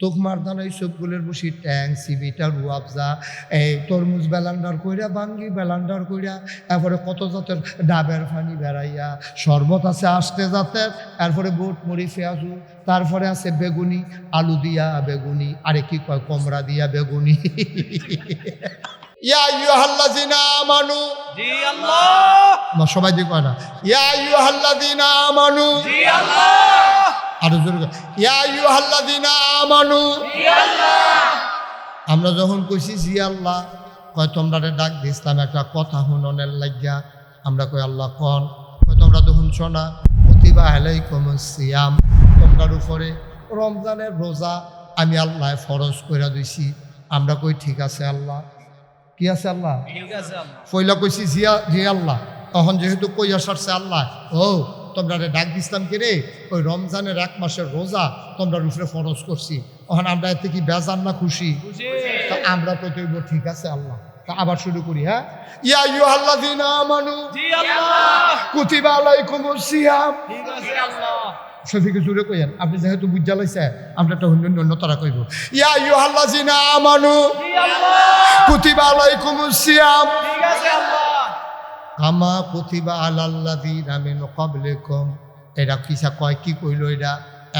তোকমার দানা এই সবগুলোর বসি ট্যাং সিবিটা রুয়াবজা এই তরমুজ বেলান্ডার কইরা বাঙ্গি বেলান্ডার কইরা এরপরে কত জাতের ডাবের ফানি বেড়াইয়া শরবত আছে আস্তে জাতের এরপরে বুট মুড়ি পেঁয়াজু তারপরে আছে বেগুনি আলু দিয়া বেগুনি আরে কি কয় কমরা দিয়া বেগুনি। ইয়া ইউহাল্লাযিনা আমানু। জি আল্লাহ। সবাই দিয়ে কয় না ইয়া ইউহাল্লাযিনা আমানু। জি আল্লাহ। আরও জোরে আমানু। আমরা যখন কইছি জি আল্লাহ কয় তোমরা ডাক দিছিলাম একটা কথা হুননের লাগিয়া। আমরা কই আল্লাহ কন। কয় তোমরা তো শুনছ না প্রতিভা আলাইকুম সিয়াম। তোমরার উপরে রমজানের রোজা আমি আল্লাহ ফরজ কইরা দিছি। আমরা কই ঠিক আছে আল্লাহ। কি আছে আল্লাহ? ঠিক আছে আল্লাহ। পয়লা কইছি জিয়া জি আল্লাহ। তখন যেহেতু কইয়া সারছে আল্লাহ। ও তোমরা ডাক দিছিলাম কি রে? ওই রমজানের এক মাসের রোজা তোমরা উপরে ফরজ করছি। তখন আমরা এতে কি বেজান না খুশি? তা আমরা তো কইব ঠিক আছে আল্লাহ। তা আবার শুরু করি হ্যাঁ? ইয়া আইয়ুহাল্লাযীনা আমানু। জি আল্লাহ। কুতিবা আলাইকুমুস সিয়াম। ঠিক আছে আল্লাহ। শফিকে জুড়ে কইেন আপনি যেহেতু বুঝা লাইছে আমরা একটা অন্য অন্য তারা কইব। ইয়া আমানু। জি আল্লাহ। কুতিবা আলাইকুমুস সিয়াম। ঠিক আছে আল্লাহ। কামা কুতিবা আলাল্লাযীনা মিন ক্বাবলিকুম। এটা কিসা কয়, কি কইল এটা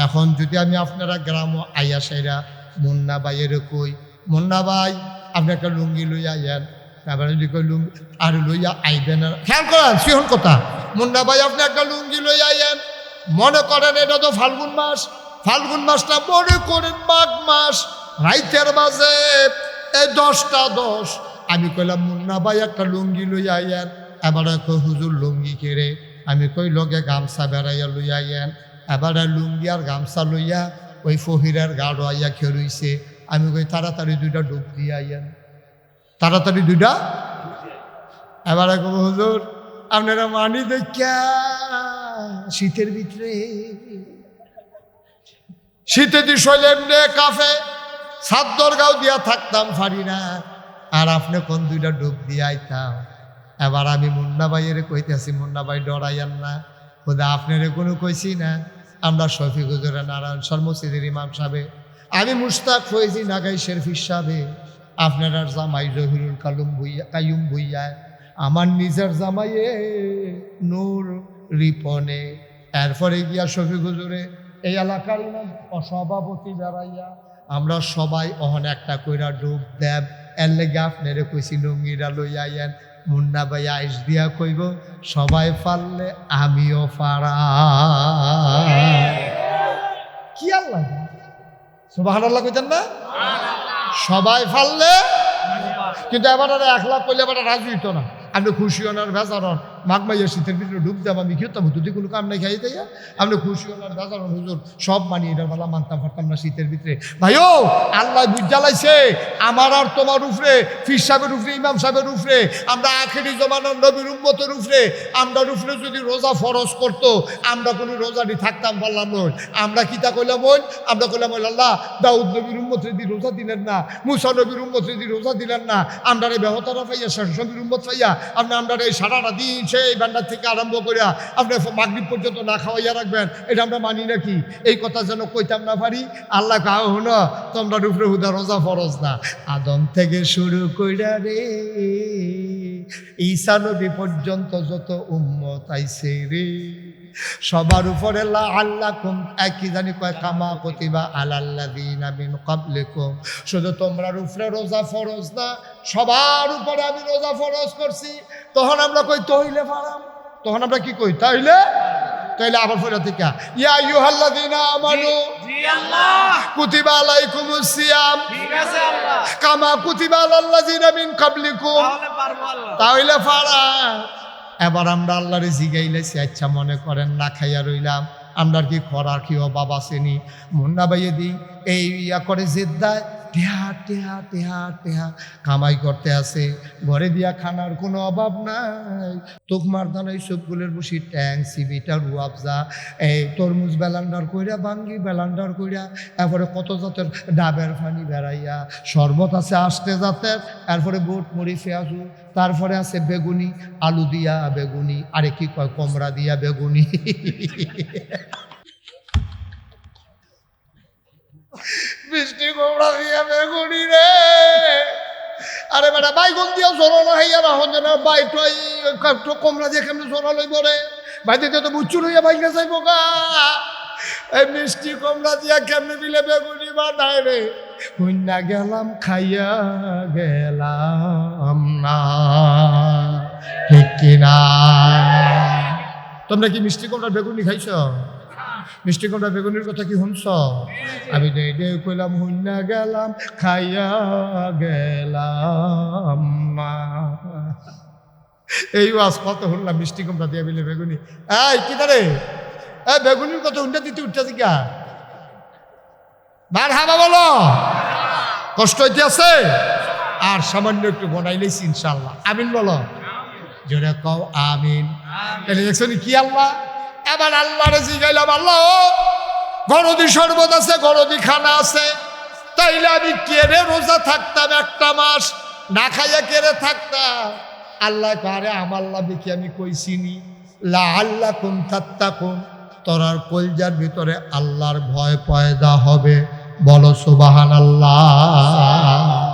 এখন যদি আমি আপনারা গ্রাম আইয়া সাইরা মুন্না ভাইয়ের কই, মুন্না ভাই, আপনি একটা লুঙ্গি লইয়া আইয়েন। তারপরে যদি কই লুঙ্গি, আর লইয়া আইবেন আর খেয়াল করেন সিহন কথা। মুন্না ভাই, আপনি একটা লুঙ্গি লইয়া আইয়েন। মনে করেন এটা তো ফাল্গুন মাস। ফাল্গুন মাসটা মনে করেন মাঘ মাস, রাইতের বাজে এই দশটা দশ। আমি কইলাম, মুন্না ভাই, একটা লুঙ্গি লইয়া আইয়েন। এবারে কই হুজুর লুঙ্গি কেড়ে? আমি কই, লগে গামছা বেড়াইয়া লইয়া আইয়েন। এবারে লুঙ্গি আর গামছা লইয়া ওই ফহিরের গাড়ো আইয়া খেরুইছে আমি কই, তাড়াতাড়ি দুইটা ডুব দিয়ে আইয়েন। তাড়াতাড়ি দুইটা? এবারে কব, হুজুর, আপনারা মানি দেখা শীতের ভিতরে শীতে দি শৈলেমনে কাফে সাদ্দর গাও দিয়া থাকতাম পারি না। আর আপনি কোন দুইটা ডুব দিয়ে আইতাম? এবার আমি মুন্না ভাইয়ের কইতেছি, মুন্না ভাই ডরাইয়ান না। খোদা আপনারে কোনো কইছি না। আমরা শফিক হুজুরের নারায়ণ সর মসজিদের ইমাম সাহেব। আমি মুস্তাক ফয়েজি নাগাই শেরফির সাহেব। আপনার আর জামাই জহিরুল কালুম ভুইয়া কায়ুম ভুইয়ায় আমার নিজের জামাইয়ে নূর রিপনে। এরপরে গিয়া শফিক হুজুরে, এই এলাকার ইমাম সভাপতি বেড়াইয়া, আমরা সবাই অহন একটা কইরা ডুব দেব। এর লেগে আপনারে কইছি লুঙ্গিরা লইয়া আইয়েন। মুন্না ভাই আইস দিয়া কইব, সবাই পারলে আমিও পারা কি আল্লাহ সুবাহান আল্লাহ কইতেন না? সবাই পারলে, কিন্তু এবার আর এক লাখ করলে এবার রাজি হইতো না। আপনি খুশি হন ভেজার হন। মাঘ মাইয়া শীতের ভিতরে ডুব দেব আমি খেতাম যদি কোনো কাম নাই খাই দেয়া, আপনি খুশি বেজার হন হুজুর সব মানি এটার বেলা মানতাম পারতাম না শীতের ভিতরে। ভাইও, আল্লাহ বুঝালাইছে আমার আর তোমার উপরে ফির সাহেবের উপরে ইমাম সাহেবের উপরে আমরা আখেরি জমানার নবীর উম্মতের উপরে আমরা উপরে যদি রোজা ফরজ করতো, আমরা কোনো রোজাটি থাকতাম পারলাম নয় আমরা কিতা কইলাম ওই? আমরা কইলাম ওই, আল্লাহ, দাউদ নবীর উম্মত যদি রোজা দিলেন না, মুসা নবীর উম্মত যদি রোজা দিলেন না আমরা এই বেহতারা পাইয়া সবির উম্মত পাইয়া, আপনি আমরা এই সারাটা দিন সেই ভান্ডার থেকে আরম্ভ করে আপনি মাগরিব পর্যন্ত না খাওয়াইয়া রাখবেন, এটা আমরা মানি নাকি? এই কথা যেন কইতাম না পারি। আল্লাহ কাহ হন তোমরা রুফরে হুদা রোজা ফরজ না। আদম থেকে শুরু কইরা রে ঈশানবী পর্যন্ত যত উম্মত আইছে রে। সবার উপরে আল্লাহ কুম একই জানি কয় কামা কতিবা আল্লাহ আলাল্লাযিনা মিন ক্বাবলিকুম। শুধু তোমরা উপরে রোজা ফরজ না সবার উপরে আমি রোজা ফরজ করছি। তখন আমরা কই তইলে ফারাম তখন আমরা কি কই তাইলে? তাইলে আবার ফেরা থেকে ইয়া আইয়ুহাল্লাযিনা আমানু। জি আল্লাহ। কুতিবা আলাইকুমুস সিয়াম। ঠিক আছে আল্লাহ। কামা কুতিবা আলাল্লাযিনা মিন ক্বাবলিকুম। তাহলে পারব আল্লাহ। তাহলে ফাড়া এবার আমরা আল্লাহরে জিগাইলেছি আচ্ছা মনে করেন না খাইয়া রইলাম আমরা কি খরার কি অভাব আসেনি মুন্না বাইয়ে দিই এই ইয়া করে জেদ্দায়, টেহা টেহা টেহা টেহা, কামাই করতে আসে ঘরে দিয়া খানার কোনো অভাব নাই। তোকমার দানা এই সবগুলোর বসি ট্যাং সিবিটা রুয়াবজা এই তরমুজ বেলান্ডার কইরা, বাঙ্গি বেলান্ডার কইরা, এরপরে কত জাতের ডাবের ফানি বেড়াইয়া, শরবত আছে আস্তে জাতের, এরপরে বুট, মুড়ি, পেঁয়াজু তারপরে আছে বেগুনি, আলু দিয়া বেগুনি, আরে কি কয়, কমরা দিয়া বেগুনি। বৃষ্টি কমরা দিয়া বেগুনি রে। আরে বেটা, বাইগুন দিয়া সরানো হইয়া না হন না, বাই টই কমরা দিয়ে কেমনি সরানোই পরে দিতে তো বুচ্চুর হইয়া বাইকে চাইব গা। এই মিষ্টি কমরা দিয়া কেমনে দিলে বেগুনি বা রে? হইনা গেলাম, খাইয়া গেলাম। না তোমরা কি মিষ্টি কমলা বেগুনি খাইছ? মিষ্টি কমলা বেগুনির কথা কি শুনছ? আমি তো এটাই কইলাম হুন্না গেলাম, খাইয়া গেলাম না। এই ওয়াজ কত শুনলাম, মিষ্টি কমলা দিয়া বিলে বেগুনি। এই, কি তারে এই, বেগুনির কত হুন্ডা দিতে উঠতেছে কিয়া বার হাবা বলো। কষ্ট হইতে আছে? আর সামান্য একটু বনাইলেছি ইনশাল্লাহ আমিন বলো? জোরে কও আমিন। তাহলে দেখছ নি কি আল্লাহ? এবার আল্লাহরে জিগাইলাম আল্লাহ গরদি শরবত আছে গরদি খানা আছে। তাইলে আমি কেড়ে রোজা থাকতাম একটা মাস না খাইয়া কেড়ে থাকতাম। আল্লাহ কারে আমার লাভে কি আমি কইছিনি লা আল্লাহ কোন থাকতা কোন তোরার কলজার ভিতরে আল্লাহর ভয় পয়দা হবে। বলো সুবাহান আল্লাহ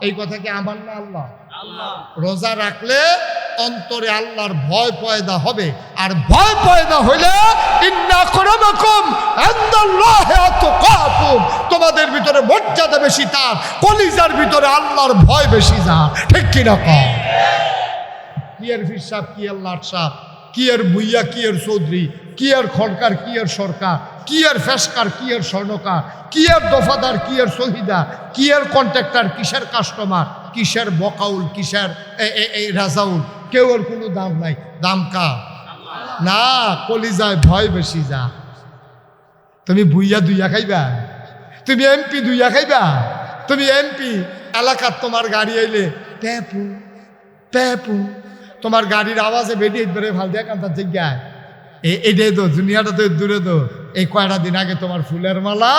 এই কথা কি আমার না আল্লাহ? রোজা রাখলে অন্তরে আল্লাহর ভয় পয়দা হবে। আর ভয় পয়দা হইলে তোমাদের ভিতরে মর্যাদা বেশি তার কলিজার ভিতরে আল্লাহর ভয় বেশি যা ঠিক কি না কম কি এর ফির সাহেব কি এর লাট সাহেব কি এর ভুইয়া কি এর চৌধুরী কি এর খড়কার কি এর সরকার কি এর ফেসকার, কি এর স্বর্ণকার, কি এর দফাদার, কি এর শহীদা কি এর কন্ট্রাক্টর কিসের কাস্টমার কিসের বকাউল, কিসের এই রাজাউল? কেউ ওর কোনো দাম নাই। দাম কা না, কলিজায় ভয় বেশি যা। তুমি ভুইয়া দুইয়া খাইবা? তুমি এমপি দুইয়া খাইবা? তুমি এমপি, এলাকার তোমার গাড়ি আইলে প্যাপু প্যাপু তোমার গাড়ির আওয়াজে বেরিয়ে ভালো দেয়া কান্তার জিজ্ঞায় এটাই তো, দুনিয়াটা তো দূরে তো। এই কয়টা দিন আগে তোমার ফুলের মালা,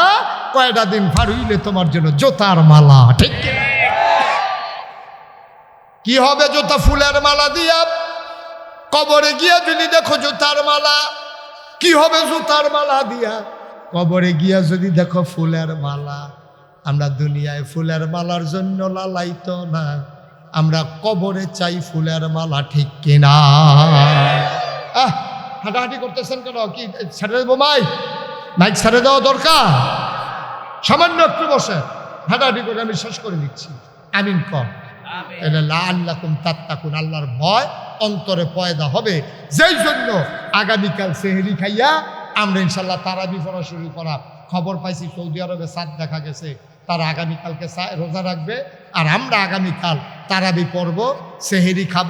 কয়টা দিন পার হইলে তোমার জন্য জোতার মালা, ঠিক কি হবে জোতা ফুলের মালা দিয়া? কবরে গিয়া যদি দেখো জুতার মালা, কি হবে জুতার মালা দিয়া? কবরে গিয়া যদি দেখো ফুলের মালা, আমরা দুনিয়ায় ফুলের মালার জন্য লালাইত না। আমরা কবরে চাই ফুলের মালা, ঠিক কিনা আহ! হাঁটাহাঁটি করতেছেন কেন? কি ছেড়ে দেবো মাই? মাইক ছেড়ে দেওয়া দরকার? সামান্য একটু বসে হাঁটাহাঁটি করে আমি শেষ করে দিচ্ছি আমিন কম। এটা লা আল্লাকুম তাত্তাকুন আল্লাহর ভয় অন্তরে পয়দা হবে। যেই জন্য আগামীকাল সেহেরি খাইয়া আমরা ইনশাল্লাহ তারাবি পড়া শুরু করা। খবর পাইছি সৌদি আরবে সাত দেখা গেছে। তারা আগামীকালকে রোজা রাখবে। আর আমরা আগামীকাল তারাবি পড়ব সেহেরি খাব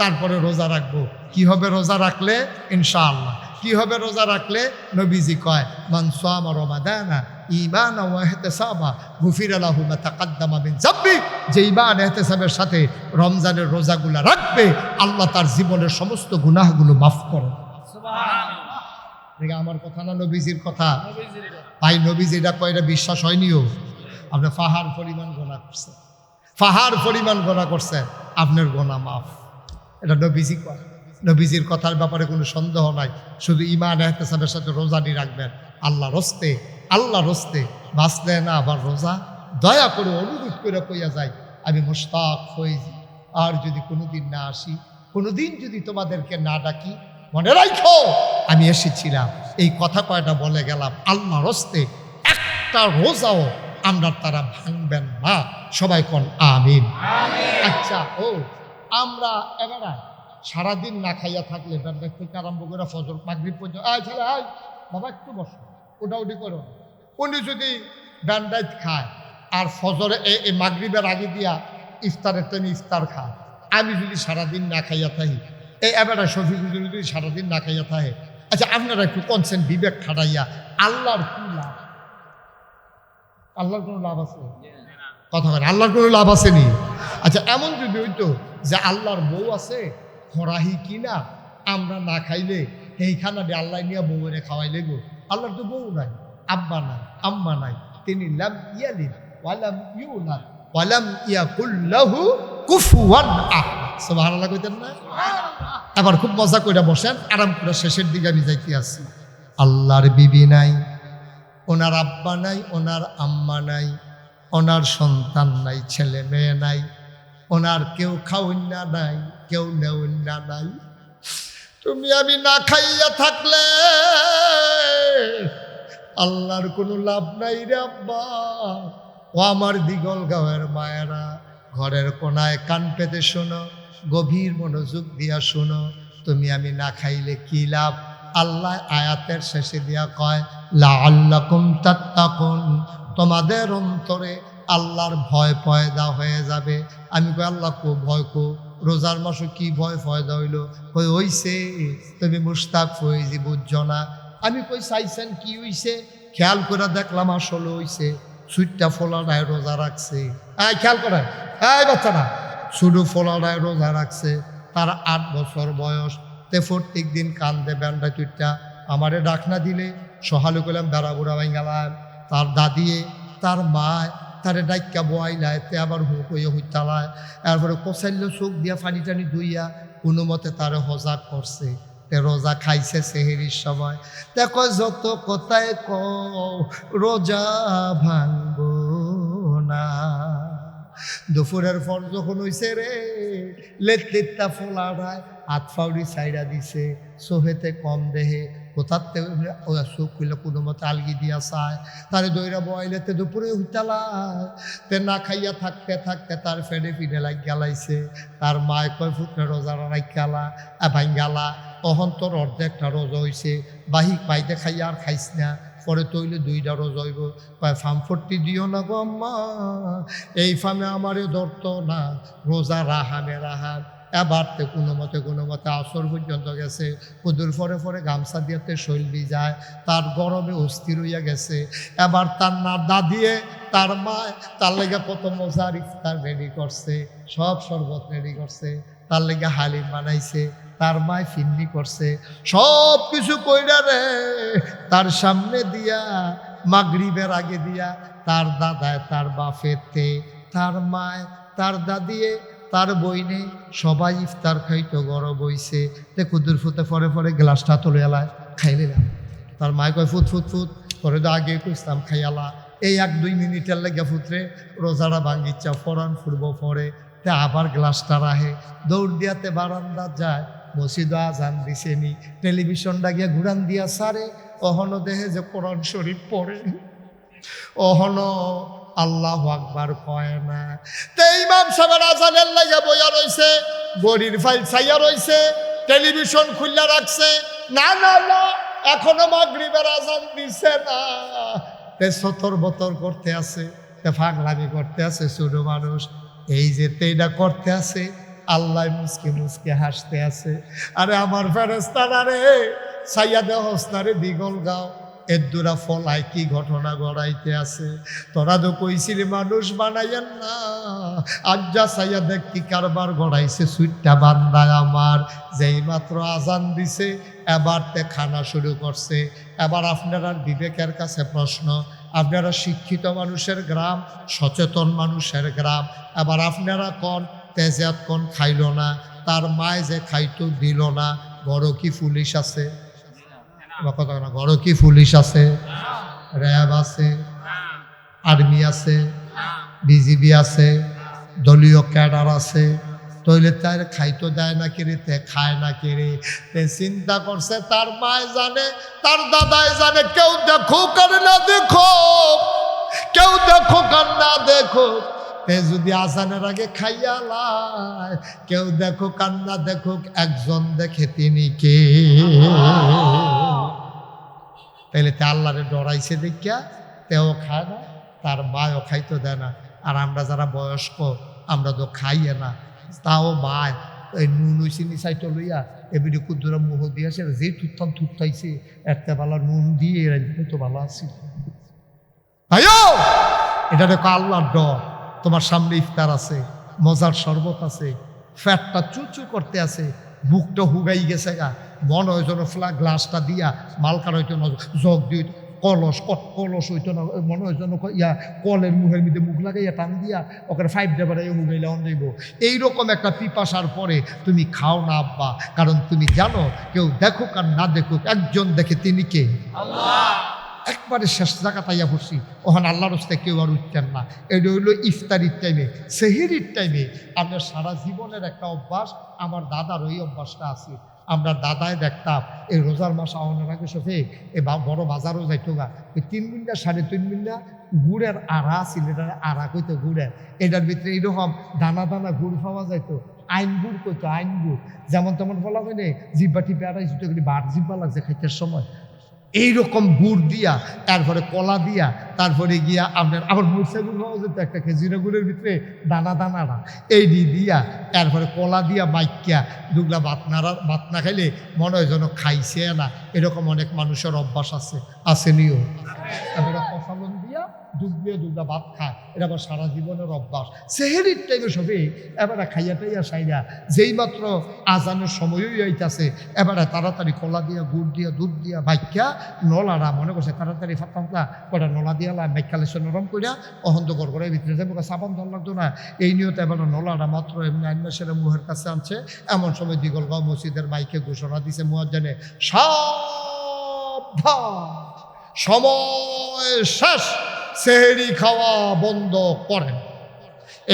তারপরে রোজা রাখব। কি হবে রোজা রাখলে? ইনশাআল্লাহ। কি হবে রোজা রাখলে? নবীজি কয় মান সামা রমাদানা ঈমান ওয়া ইহতিসাবা গুফির লাহু মা তাকাদ্দামা মিন যাব্বি। যে ঈমান ইহতিসাবের সাথে রমজানের রোজাগুলো রাখবে আল্লাহ তার জীবনের সমস্ত গুনাহগুলো মাফ করে আমার কথা না নবীজির কথা? ভাই নবীজি এটা কয় এটা বিশ্বাস হয়নিও আপনি ফাহার পরিমাণ গোনা করছেন। ফাহার পরিমাণ গোনা করছেন। আপনার গোনা মাফ। এটা নবীজি কয়। নবীজির কথার ব্যাপারে কোনো সন্দেহ নাই। শুধু ইমান এহতেসাবের সাথে রোজানি রাখবেন। আল্লাহ রস্তে আল্লাহ রস্তে বাঁচলে না আবার রোজা। দয়া করে অনুরোধ করে কইয়া যাই আমি মুস্তাক হয়েছি আর যদি কোনোদিন না আসি কোনোদিন যদি তোমাদেরকে না ডাকি মনে রাখো আমি এসেছিলাম। এই কথা কয়টা বলে গেলাম আল্লাহ রস্তে একটা রোজাও আমরা তারা ভাঙবেন না। সবাই কন আমিন। আচ্ছা ও আমরা এবারে সারাদিন না খাইয়া থাকলে ব্যান্ডার থেকে আরম্ভ করে ফজর, মাগরিব পর্যন্ত। আয় ছেলে আয় বাবা, একটু বসো। ওটা ওটি করো। উনি যদি ব্যান্ডাইট খায় আর ফজরে এই মাগরিবের আগে দিয়া ইফতারের টাইমে ইফতার খায়, আমি যদি সারাদিন না খাইয়া থাকি এই এবারে শফিক হুজুর যদি সারাদিন না খাইয়া থাকে আচ্ছা আপনারা একটু কনসেন, বিবেক খাটাইয়া, আল্লাহর কি লাভ? আল্লাহর কোনো লাভ আছে? কথা বলেন, আল্লাহর কোনো লাভ আছে নি? আচ্ছা এমন যদি হইতো যে আল্লাহর বউ আছে খরাহি কিনা আমরা না খাইলে এই খানাটি আল্লাহ নিয়ে বউরে খাওয়াইলে গো। আল্লাহর তো বউ নাই, আব্বা নাই, আম্মা নাই। তিনি লাম ইয়ালিদ ওয়ালাম ইউলাদ ওয়ালাম ইয়াকুল্লাহু কুফুয়ান আহাদ। সুবহানাল্লাহ কইতেন না? এবার খুব মজা কইরা বসেন, আরাম করে শেষের দিকে আমি যাইতে আসি। আল্লাহর বিবি নাই, ওনার আব্বা নাই, ওনার আম্মা নাই, ওনার সন্তান নাই, ছেলে মেয়ে নাই। ওনার কেউ খাওয়ন্যা নাই, কেউ নেওয়ন্যা নাই। তুমি আমি না খাইয়া থাকলে আল্লাহর কোনো লাভ নাই রে আব্বা। ও আমার দিগল গাঁয়ের মায়েরা, ঘরের কোনায় কান পেতে শোনো, গভীর মনোযোগ দিয়া শোনো, তুমি আমি না খাইলে কি লাভ? আল্লাহ আয়াতের শেষে দিয়া কয় লা আল্লাকুম তাত্তাকুন, তোমাদের অন্তরে আল্লাহর ভয় পয়দা হয়ে যাবে। আমি কই, আল্লাহ কো, ভয় কো, রোজার মাসে কি ভয় ফয়দা হইল? কই হইছে তুমি মুস্তাক ফয়েজি বুঝছ না আমি কই, চাইছেন কি হইছে? খেয়াল করে দেখলাম আসলে হইছে, সুইটটা ফোলাডায় রোজা রাখছে। এই, খেয়াল করেন এই, বাচ্চারা শুধু ফোলাডায় রোজা রাখছে। তার আট বছর বয়স। তে প্রত্যেক দিন কান্দে ব্যান্ডা তুইটা আমারে ডাকনা দিলে। সহালু করলাম বেড়া বুড়া গেলাম তার দাদিয়ে, তার মা তারে ডাইকা বয়াইলায় তে আবার হুক হইয়া হইতালায় এরপরে কষাইল চোখ দিয়া পানি টানি ধুইয়া কোনো মতে তারে হজা করছে। রোজা খাইছে সেহেরির সময়। দেখো যত কথায় ক রোজা ভাঙ্গ না। দুপুরের পর যখন হইছে রে লেটটা ফোলাড়ায় হাত ফাউরি সাইডা দিছে, সোহেতে কম দেহে কোথার থেকে ওই চোখ খুলে কোনো মতো আলগি দিয়া চায়। তারে দইরা বয়াইলে তে দুপুরে উঠালায় তে না খাইয়া থাকতে থাকতে তার ফেডে ফিডে লাগ গেলাইছে তার মায় কয় ফুটনে রোজা রাখ গেলা ভাই গেলা অহন তোর অর্ধেকটা রোজা হইছে। বাহিক পাইতে খাইয়া আর খাইস না। পরে তৈলে দুইটা রোজ হইব। কয় ফার্ম ফর্টি দিও না গো আম্মা। এই ফার্মে আমারে ধরতো না। রোজা রাহামে রাহাম এবার তে কোনো মতে কোনো মতে আসর পর্যন্ত গেছে। কুদুর ফরে ফরে গামছা দিয়াতে শৈল যায়। তার গরমে অস্থির হইয়া গেছে। এবার তার না দাদিয়ে তার মা তার লেগে কত মজার ইফতার রেডি করছে। সব শরবত রেডি করছে। তার লেগে হালিম বানাইছে। তার মায় ফিন্নি করছে। সব কিছু কইরা রে তার সামনে দিয়া, মাগরিবের আগে দিয়া তার দাদায় তার বাফেতে তার মায় তার দাদিয়ে তার বই নেই, সবাই ইফতার খাইতো, গরম বইছে তে কুদুর ফুতে পরে পরে গ্লাসটা তুলে এলায়, খাই নিলাম। তার মায় কয় ফুট ফুট ফুট পরে তো আগে কইতাম খাইয়ালা এই এক দুই মিনিটের লেগে ফুটরে রোজারা ভাঙ্গিচ্ছা, ফরান ফুরবো পরে। তে আবার গ্লাসটা রাহে। দৌড় দিয়াতে বারান্দা যায়, মসজিদ আজান দিছেনি। টেলিভিশনটা গিয়া ঘুরান দিয়া সারে, অহনো দেহে যে কোরআন শরীফ পড়ে। অহন আল্লাহ আকবার কয় না তে ইমাম সাহেবের আজানের লাগে বইয়া রইছে, গড়ির ফাইল ছাইয়া রইছে, টেলিভিশন খুললা রাখছে। না না না, এখনও মাগরিবের আজান দিছে না। তে সতর বতর করতে আছে, তে ফাগলামি করতে আছে ছোট মানুষ। এই যে তেইটা করতে আছে, আল্লাহ মুসকে মুসকে হাসতে আছে। আরে আমার ফেরেস্তারা রে সাইয়াদে হসনারে দিগল গাও। এদুরা ফলায় কি ঘটনা গড়াইতে আছে? তোরা তো কইছিলি মানুষ বানাইয়েন না। আজ্জা সাইয়া দেখ কি কারবার গড়াইছে সুইটটা বান্দায় আমার। যেই মাত্র আজান দিছে, এবার তে খানা শুরু করছে। এবার আপনারা বিবেকের কাছে প্রশ্ন, আপনারা শিক্ষিত মানুষের গ্রাম, সচেতন মানুষের গ্রাম, এবার আপনারা কন তেজাত কোন খাইল না, তার মায় যে খাইতো দিল না, বড় কি পুলিশ আছে? না বড় কি পুলিশ আছে? র্যাব আছে? আর্মি আছে? বিজিবি আছে? দলীয় ক্যাডার আছে? তৈলে তার খাইতো দেয় না কেড়ে তে খায় না কেড়ে তে চিন্তা করছে, তার মায় জানে, তার দাদাই জানে, কেউ দেখো কার না দেখো কেউ দেখো কার না দেখো তে যদি আসানের আগে খাইয়া লাই, কেউ দেখো কান্না দেখুক, একজন দেখে তিনি কে? তাইলে তে আল্লাহরে ডরাইছে দেখিয়া তেও খায় না, তার মায়ও খাইতে দেয় না। আর আমরা যারা বয়স্ক, আমরা তো খাইয়ে না। তাও মায়, এই নুন চিনি চাইতে লইয়া এবিডি কুদ্দুরা মুহ দিয়েছে যে থুত্তান থুত্তাইছে, একটা বেলা নুন দিয়ে রান্ধতে তো ভালো ভাইও এটা দেখো আল্লাহর ডর। তোমার সামনে ইফতার আছে, মজার শরবত আছে, ফ্যাটটা চুচু করতে আছে, বুকটা হুগাই গেছে গা, মন হয় যেন ফ্লা গ্লাসটা দিয়া, মালকার হইতো না, জগ দিয়ে, কলস কলস হইতো না, মনে যেন ক- ইয়া, কলের মুখের মধ্যে মুখ লাগাইয়া টান দিয়া, ওখানে ফাইভ ডেবারে হুগাইলে অন যাইব। এইরকম একটা পিপাসার পরে তুমি খাও না আব্বা, কারণ তুমি জানো, কেউ দেখুক আর না দেখুক, একজন দেখে তিনি কে? একবারে শেষ জায়গা তাইয়া পড়ছি ওখানে আল্লাহর হস্তে কেউ আর উঠতেন না। এটা হইল ইফতারির টাইমে সেহেরির টাইমে আপনার সারা জীবনের একটা অভ্যাস, আমার দাদার ওই অভ্যাসটা আছে। আমরা দাদায় দেখতাম, এই রোজার মাস আওয়ানোর আগে সফে বা- বড় বাজারও যাইতো গা। ওই তিন মিনিটা সাড়ে তিন মিনিটা গুড়ের আড়া ছিল এটা আড়া কইতো গুড়ের। এটার ভিতরে এইরকম দানা দানা গুড় পাওয়া যাইতো। আইন গুড় কইতো, আইন গুড়। যেমন তেমন বলা হয় না, জিব্বা টিপে আড়াই করে বার জিব্বা লাগছে খাইতে সময়। এইরকম গুড় দিয়া, তারপরে কলা দিয়া, তারপরে গিয়া আপনার আবার মরসা গুড় পাওয়া যেত একটা খেজুরা গুড়ের ভিতরে দানা দানাটা এই দিয়া, তারপরে কলা দিয়া মাইকিয়া, দুগলা বাতনারা বাতনা খাইলে মনে হয় যেন খাইছে না। এরকম অনেক মানুষের অভ্যাস আছে আসেনিও আপনারা কথা দুধ দিয়ে দুগলা ভাত খায়, এটা আবার সারা জীবনের অভ্যাস। সেহেরির টাইমে সবে এবারে খাইয়া টাইয়া সাইয়া যেই মাত্র আজানের সময়ই আইতাছে, এবারে তাড়াতাড়ি কলা দিয়া, গুড় দিয়া, দুধ দিয়া বাইকা নলারা মনে করছে, তাড়াতাড়ি ফাত্তা কটা নলা দিয়া লাই বাইকালে সে নরম করিয়া অহন্ত করে ভিতরে যাব সাবান ধর লাগতো না। এই নিয়তে এবারে নলারা মাত্র এমনি আইন সেরে মুহের কাছে আনছে, এমন সময় দিগলগাঁও মসজিদের মাইকে ঘোষণা দিছে মুয়াজ্জানে, সাবধান, সময় শেষ। সেহেরি খাওয়া বন্ধ করেন।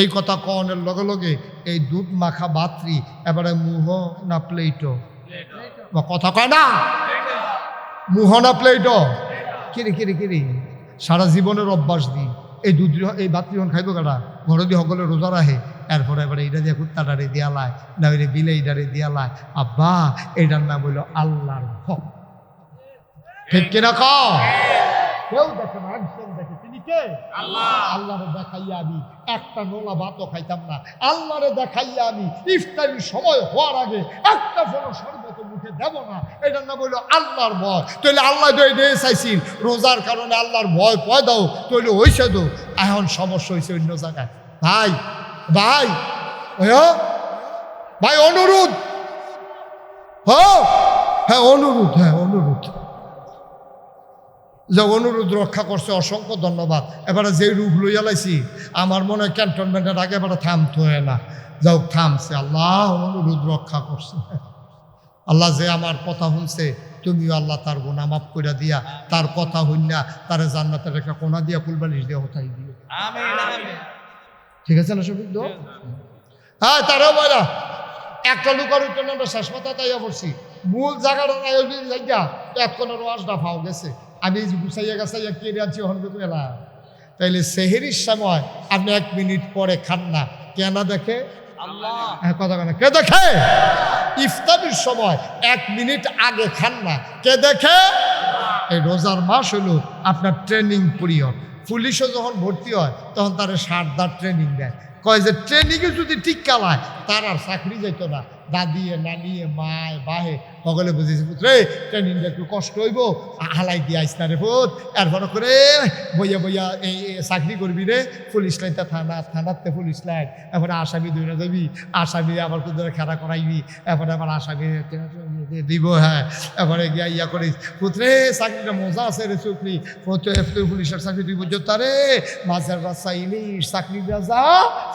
এই কথা কনের লগে লগে এই দুধ মাখা বাত্রি এবারে মুহ না প্লেটো কথা কয় না? মুহ না প্লেটো কিরে কিরে কিরে? সারা জীবনের অভ্যাস দি। এই দুধ এই বাত্রিহন খাইব কাটা ঘরে দিয়ে সকলে রোজা রাখে। এরপরে এবারে এটা দিয়ে কুত্তাটারে দিয়ালায় না ওই বিলে এইটারে দিয়ালায় আব্বা এইটার নাম হইল আল্লাহর ভক্ত ঠিক কিনা কও? কেউ দেখে না একজন দেখে তিনি কে? আল্লাহ। আল্লাহরে দেখাইয়া আমি একটা নোলা ভাতও খাইতাম না আল্লাহরে দেখাইয়া আমি ইফতারির সময় হওয়ার আগে একটা ফোনো শরবত মুখে দেব না এটার নাম হইল আল্লাহর ভয়। তাহলে আল্লাহ তো এটা চাইছি রোজার কারণে আল্লাহর ভয় পয় দাও তাহলে হইছে তো এখন সমস্যা হয়েছে অন্য জায়গায়। ভাই ভাই ভাই অনুরোধ। হ্যাঁ হ্যাঁ অনুরোধ হ্যাঁ অনুরোধ। যে অনুরোধ রক্ষা করছে অসংখ্য ধন্যবাদ। এবারে যে রূপ লইয়া লাইছি আমার মনে হয় ক্যান্টনমেন্টের আগে এবারে থামতে হয় না। যাও থামছে। আল্লাহ অনুরোধ রক্ষা করছে। আল্লাহ যে আমার কথা শুনছে তুমিও আল্লাহ তার গোনা মাফ করে দিয়া তার কথা হইনা তার জান্নাতের একটা কোনা দিয়া ফুলবালিশ দিয়ে হতাই দিও। ঠিক আছে না সবিক হ্যাঁ তারাও বলা একটা লুকার আমরা শেষ কথা তাইয়া পড়ছি মূল জায়গাটা জায়গা এতক্ষণের ওয়াজটা ফাও গেছে। আমি গুছাইয়া গাছাইয়া কেড়ে আছি হনবে এলা তাইলে সেহেরির সময় আপনি এক মিনিট পরে খান না। কেন দেখে? আল্লাহ। হ্যাঁ কথা কেন কে দেখে? ইফতারির সময় এক মিনিট আগে খান না। কে দেখে? এই রোজার মাস হলো আপনার ট্রেনিং পিরিয়ড। পুলিশও যখন ভর্তি হয় তখন তারা সারদার ট্রেনিং দেয়। কয় যে ট্রেনিংয়ে যদি ঠিক কালায় তার আর চাকরি যেত না। দাদিয়ে নানিয়ে মায় বাহে, সকলে বুঝেছে পুত্রে ট্রেনিংটা একটু কষ্ট হইব হালাই দিয়ে আইস না রে পুত। এরপর করে বইয়া বইয়া এই চাকরি করবি রে, পুলিশ লাইনটা থানা, থানাতে পুলিশ লাইন। এরপরে আসামি দৌড়ে যাবি, আসামি আবার কোথাও খেলা করাইবি। এরপরে আবার আসামি দিব হ্যাঁ। এরপরে গিয়া ইয়া করিস পুত্রে চাকরিটা মজা আছে রে চুকরি পুলিশের চাকরি তুই বুঝছ তারে মাছের বাচ্চা ইলিশ, চাকরি যা,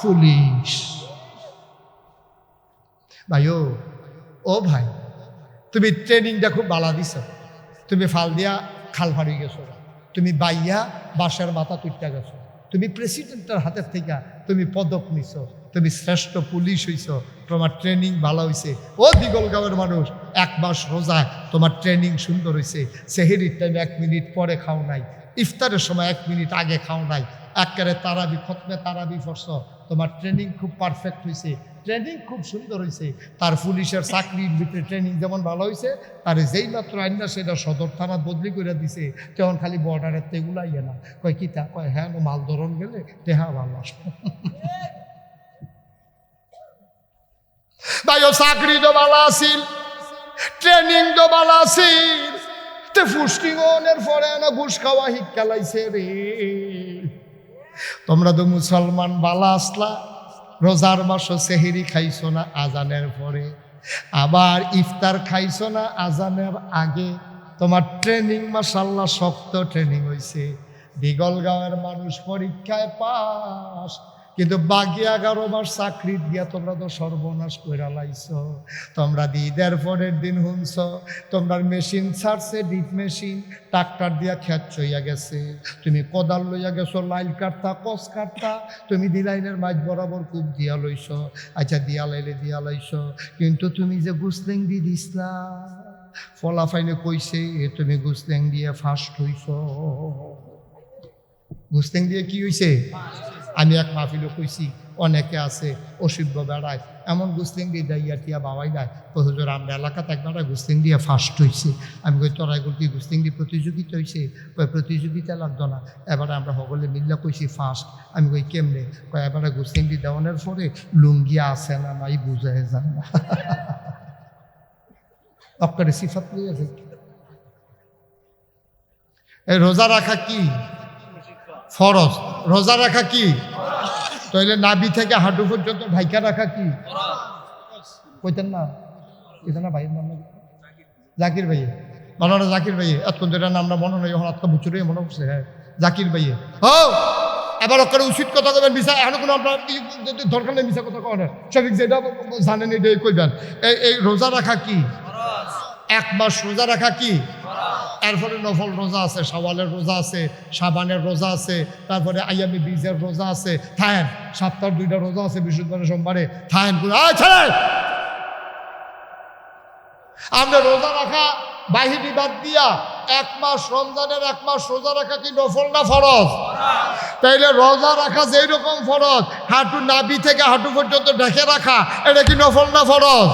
পুলিশ। ভাইও ও ও ভাই, তুমি ট্রেনিংটা খুব বালা দিছ। তুমি ফাল দিয়া খাল ফাড়ি গেছো তুমি বাইয়া বাসার মাথা তুইটা গেছো। তুমি প্রেসিডেন্টের হাতের থেকে তুমি পদক নিছ। তুমি শ্রেষ্ঠ পুলিশ হইছ। তোমার ট্রেনিং ভালো হয়েছে ও দিগলগাঁওয়ের মানুষ, এক মাস রোজা, তোমার ট্রেনিং সুন্দর হয়েছে সেহেরির টাইম এক মিনিট পরে খাও নাই। ইফতারের সময় এক মিনিট আগে খাও নাই। একেবারে তারাবি, খতমে তারাবি ফরস তোমার ট্রেনিং খুব পারফেক্ট হয়েছে ট্রেনিং খুব সুন্দর হয়েছে তার পুলিশের চাকরির ভিতরে ট্রেনিং যেমন ভালো হয়েছে তার যেই মাত্র আইনা সেটা সদর থানা বদলি করে দিছে, তখন খালি বর্ডারের তেগুলাই না। কয় কি তা? কয় হ্যাঁ মাল ধরন গেলে দেহা ভালো আসবে। ভাই, ও চাকরি তো ভালো আছিল, ট্রেনিং তো ভালো আছিল, তে অনের পরে না ঘুষ খাওয়া শিক্ষা লাইছে রে। তোমরা তো মুসলমান, বালা আসলা। রোজার মাসও সেহেরি খাইছো না আজানের পরে। আবার ইফতার খাইছো না আজানের আগে। তোমার ট্রেনিং মাসাল্লাহ শক্ত ট্রেনিং হয়েছে দিগলগাঁওয়ের মানুষ পরীক্ষায় পাস কিন্তু বাকি এগারো মাস চাকরি দিয়া তোমরা তো সর্বনাশ কইরা লাইছ। তোমরা ঈদের পরের দিন শুনছ তোমরা মেশিন ছাড়ছে, ডিপ মেশিন, ট্রাক্টর দিয়া খেত চইয়া গেছে। তুমি কোদাল লইয়া গেছো, লাইল কাটতা, কস কাটতা, তুমি দিলাইনের মাছ বরাবর কূপ দিয়া লইছ। আচ্ছা দিয়া লাইলে দিয়া লাইছ, কিন্তু তুমি যে গুসলেং দি দিসলা ফলাফাইনে কইছে, এ তুমি গুসলেং দিয়ে ফার্স্ট হইছ। গুসলেং দিয়ে কি হইছে? আমি এক মাহফিলে কইছি, অনেকে আছে অসিব্য বেড়ায়, এমন গুস্তিং দিয়ে দাইয়া টিয়া বাবাই দেয়। তো হুজুর, আমরা এলাকাতে একবার গুস্তিং দিয়ে ফার্স্ট হয়েছে আমি কই, তোরা এগুলো কি গুস্তিং দিয়ে প্রতিযোগিতা হয়েছে কই প্রতিযোগিতা লাগতো না। এবারে আমরা সকলে মিল্লা কইছি ফার্স্ট আমি কই, কেমনে? কই এবারে গুস্তিং দিয়ে দেওয়ানোর পরে লুঙ্গি আছে না নাই বুঝে যায় না। আপনার সিফাত লই আছে রোজা রাখা কি? ফরজ। রোজা রাখা কি? তাইলে নাবি থেকে হাঁটু পর্যন্ত ঢাইকা রাখা কি? কইতেন না। কইতেন না ভাইয়ের নাম? জাকির ভাইয়ে। মালানা জাকির ভাইয়ে। এতক্ষণ ধরে নামটা মনে নয় এখন আজকে বুচুরে মনে পড়ছে হ্যাঁ। জাকির ভাইয়ে। ও এবার ওখানে উচিত কথা কবেন মিশা এখন কোনো আপনার দরকার নেই মিশা কথা কবেন সঠিক যেটা জানেন এটাই কইবেন। এই রোজা রাখা কি? এক মাস রোজা রাখা কি? এরপরে নফল রোজা আছে সাওয়ালের রোজা আছে সাবানের রোজা আছে, তারপরে আইয়ামি বীজের রোজা আছে। থায়েন, সপ্তাহ দুইটা রোজা আছে, বৃহস্পতিবারে, সোমবারে। থায়েন আমরা রোজা রাখা বাহিনী বাদ দিয়া এক মাস রমজানের এক মাস রোজা রাখা কি নফল না ফরজ? তাইলে রোজা রাখা যেই রকম ফরজ, হাঁটু নাবি থেকে হাঁটু পর্যন্ত ঢেকে রাখা, এটা কি নফল না ফরজ?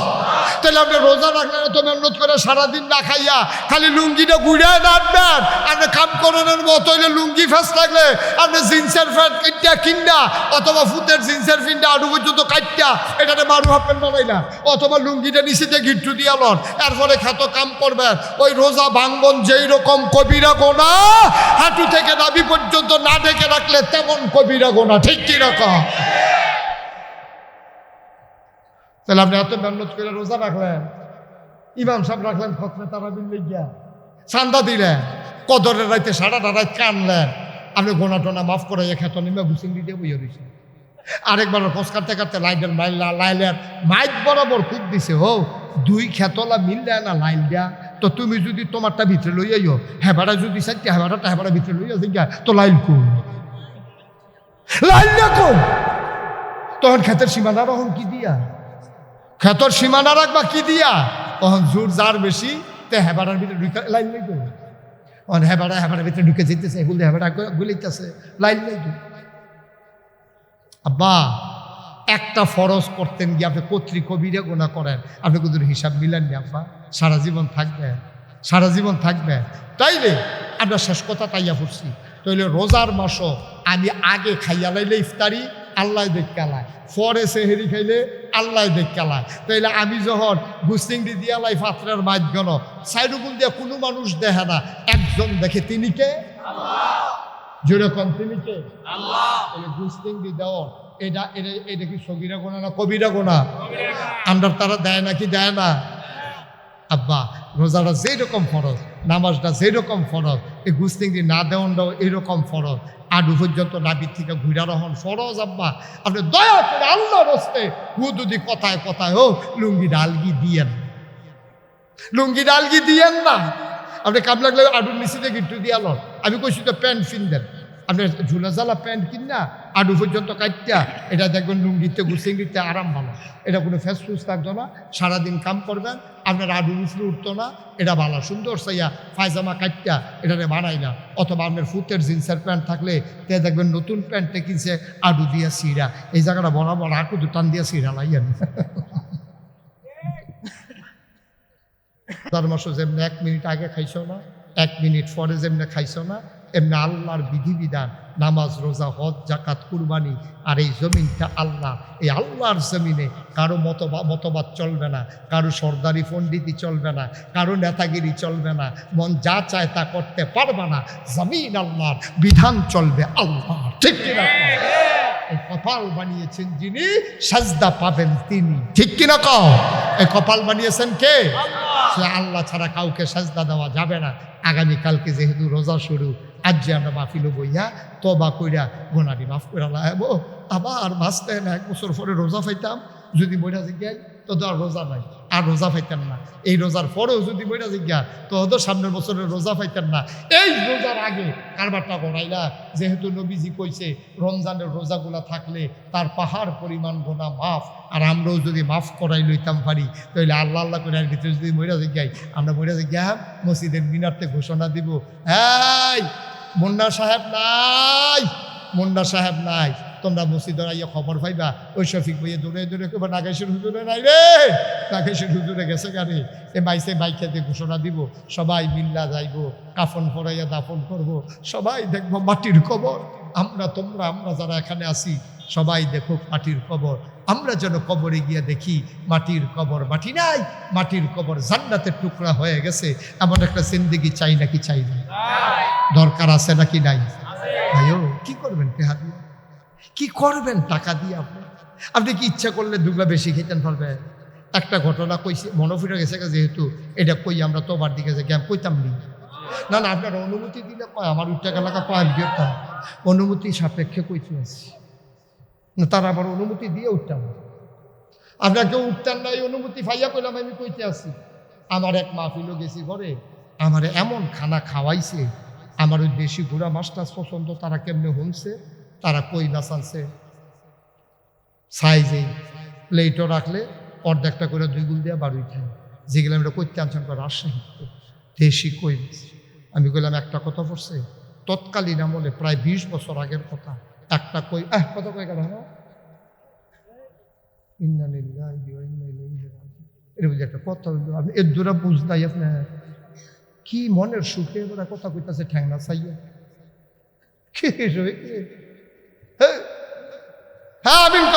তাহলে আপনি রোজা রাখলেন তো মেহনত করে সারাদিন না খাইয়া খালি লুঙ্গিটা গুড়ায় নাটবেন আপনি কাম করানোর মতো হইলে লুঙ্গি ফেস থাকলে আপনি জিন্সের প্যান্ট কিনটা কিনটা অথবা ফুটের জিন্সের ফিনটা আডু পর্যন্ত কাটটা, এটাতে মারু হাফ প্যান্ট বানাই না। অথবা লুঙ্গিটা নিচেতে গিট্টু দিয়া লন, এরপরে খ্যাত কাম করবেন। ওই রোজা ভাঙ্গন যেই রকম কবিরা গোনা, হাঁটু থেকে নাভি পর্যন্ত না ঢেকে রাখলে তেমন কবিরা গোনা, ঠিক কি রকম? তাহলে আপনি এত মেহনত করে রোজা রাখলেন, ইমাম সাহেব রাখলেন ফতরে তারা বিল গিয়া চান্দা দিলেন, কদরের রাইতে সারাটা রাত কানলেন, আপনি গোনা টোনা মাফ করে খেত নিমে ঘুষিং দিতে বইয়ে রয়েছে আরেকবার কাটতে কাটতে লাইটের মাইলা লাইলের মাইক বরাবর খুব দিছে হো দুই খেতলা মিল দেয় না লাইন দেয়া তো তুমি যদি তোমারটা ভিতরে লই আইও হেবাটা যদি চাইতে হেবাটা হেবাটা ভিতরে লই আসি গা তো লাইল কোন লাইল না কোন তখন খেতের সীমানা রহন কি দিয়া? খেতর সীমানা রাখবা কি দিয়া? তখন জোর যার বেশি, তে হেবাটার ভিতরে ঢুকে লাইন নেই তো তখন হেবাটা হেবাটার ভিতরে ঢুকে যেতেছে গুলি হেবাটা গুলিতেছে লাইন নাই তো আব্বা একটা ফরজ করতেন গিয়ে আপনি কর্তৃক কবিরে গোনা করেন। আপনি কিন্তু হিসাব মিলেন নি, আব্বা। সারা জীবন থাকবেন সারা জীবন থাকবেন তাইলে আমরা শেষ কথা তাইয়া পড়ছি। তাইলে রোজার মাসও আমি আগে খাইয়া লাইলে ইফতারি, আল্লাহ দেখ কালায় পরে সেহেরি খাইলে আল্লাহ দেখ কালায় তাইলে আমি যখন গুস্তিংটি দিয়া লাই ফাত্রের মাধ্যম সাইডুকুল দিয়া কোনো মানুষ দেখে না, একজন দেখে তিনি কে? যেরকম তিনি কে? গুস্তিং দি দেওয়ার এটা এটা এটা কি সগিরা গোনা না কবিরা গোনা? আমরা তারা দেয় নাকি দেয় না? আব্বা, রোজাটা যেই রকম ফরজ, নামাজটা যেই ফরজ, এই গুস্তিং দি না দেওয়ানটাও এইরকম ফরজ। আডু পর্যন্ত নাবির থেকে ঘুরা রহন ফরজ, আব্বা। আপনি দয়া করে আল্লাহ রস্তে হুদুদি কথায় কথায় হোক, লুঙ্গি ডালগি দিয়েন। লুঙ্গি ডালগি দিয়েন না। আপনি কাম লাগলে আডুর নিচে গিট্টু দিয়ে আলো আমি কইছি তো প্যান্ট ফিনদেন আপনি ঝুলা ঝালা প্যান্ট কিনা আডু পর্যন্ত কাটটা এটা দেখবেন লুঙ্গিতে গুসিঙ্গিতে আরাম ভালো এটা কোনো ফেস ফুস থাকতো না, সারাদিন কাম করবেন, আপনার আডু উফরে উঠতো না, এটা ভালো, সুন্দর সাইয়া পায়জামা এটারে বানাই না অথবা আপনার ফুটের জিন্সের প্যান্ট থাকলে, তে দেখবেন নতুন প্যান্টে কিনছে আডু দিয়া সিরা। এই জায়গাটা বরাবর আটু টান দিয়া সিরা লাইয়েন তার মাসে যেমনি এক মিনিট আগে খাইছো না, এক মিনিট পরে যেমনি খাইছো না এমনি আল্লাহর বিধিবিধান, নামাজ, রোজা, হজ জাকাত কুরবানি আর এই জমিনটা আল্লাহ, এই আল্লাহর জমিনে কারও মতবা, মতবাদ চলবে না, কারও সর্দারি পণ্ডিতি চলবে না, কারও নেতাগিরি চলবে না, মন যা চায় তা করতে পারবে না, জমিন আল্লাহর বিধান চলবে আল্লাহ ঠিক কিনা? এই কপাল বানিয়েছেন যিনি, সাজদা পাবেন তিনি। ঠিক কিনা কও? এই কপাল বানিয়েছেন কে? সে আল্লাহ ছাড়া কাউকে সাজদা দেওয়া যাবে না। আগামীকালকে যেহেতু রোজা শুরু, আজ যে আমরা মাহফিল বইয়া বা কইরা গোনারি মাফ করে লাগাবো আবার বাঁচতে না এক বছর পরে রোজা পাইতাম, যদি বইটা জিজ্ঞাই তো তো আর রোজা নাই। আর রোজা পাইতেন না। এই রোজার পরেও যদি বইরা জিজ্ঞা, তো হয়তো সামনের বছরে রোজা পাইতেন না? এই রোজার আগে কারবারটা করাইলা যেহেতু নবীজি কইছে, রমজানের রোজাগুলা থাকলে তার পাহাড় পরিমাণ গোনা মাফ। আর আমরাও যদি মাফ করাই লইতাম পারি তাহলে আল্লাহ আল্লাহ করে এর ভিতরে যদি মইরা জিজ্ঞাই, আমরা মইরা জিজ্ঞা, মসজিদের মিনারতে ঘোষণা দিব। এই, মুন্না সাহেব নাই, মুন্না সাহেব নাই। তোমরা মসজিদের আইয়া খবর পাইবা। ওই শফিক ভাইয়ে দৌড়ে দৌড়ে কেবা নাগেশের হুজুরে নাই রে। নাগেশের হুজুরে গেছে গাড়ি এ মাইসে মাইকেতে ঘোষণা দিব। সবাই মিল্লা যাইব কাফন পরাইয়া দাফন করব। সবাই দেখব মাটির কবর। আমরা তোমরা আমরা যারা এখানে আছি সবাই দেখো মাটির কবর। আমরা যেন কবরে গিয়ে দেখি মাটির কবর মাটি নাই মাটির কবর জান্নাতের টুকরা হয়ে গেছে। এমন একটা জিন্দিগি চাই নাকি চাই না দরকার আছে নাকি নাই? ভাইও কি করবেন টেহা দিয়ে কি করবেন? টাকা দিয়ে আপনি। আপনি কি ইচ্ছা করলে দুগলা বেশি খেতেন পারবেন? একটা ঘটনা কইছে, মনে ফিরে গেছে যেহেতু, এটা কই আমরা তোমার দিকে যে জ্ঞান কইতাম নি। না না, আপনার অনুমতি দিলে কয়, আমার উঠটা এলাকা কয়, আমি অনুমতি সাপেক্ষে কইতে আছি না, তারা আবার অনুমতি দিয়ে উঠতাম আপনার কেউ উঠতেন না, এই অনুমতি ফাইয়া কইলাম, আমি কইতে আছি আমার এক মাহফিলও গেছি ঘরে, আমার এমন খানা খাওয়াইছে, আমার ওই দেশি ঘোড়া মাছ টাছ পছন্দ, তারা কেমনে শুনছে তারা কই মাছ আনছে সাইজেই প্লেটও রাখলে অর্ধেকটা করে দুই গুল দিয়ে বাড়ুই খাই যেগুলো আমরা করতে আনছেন রাজশাহী দেশি কই। আমি বললাম একটা কথা পড়ছে। তৎকালীন আমলে প্রায় বিশ বছর আগের কথা। একটা কই আহ, কত কই গেল হ্যাঁ একটা কথা আপনি এর কি মনের সুখে কথা কইতাছে ঠ্যাংনা চাইয়া হ্যাঁ আমিন ক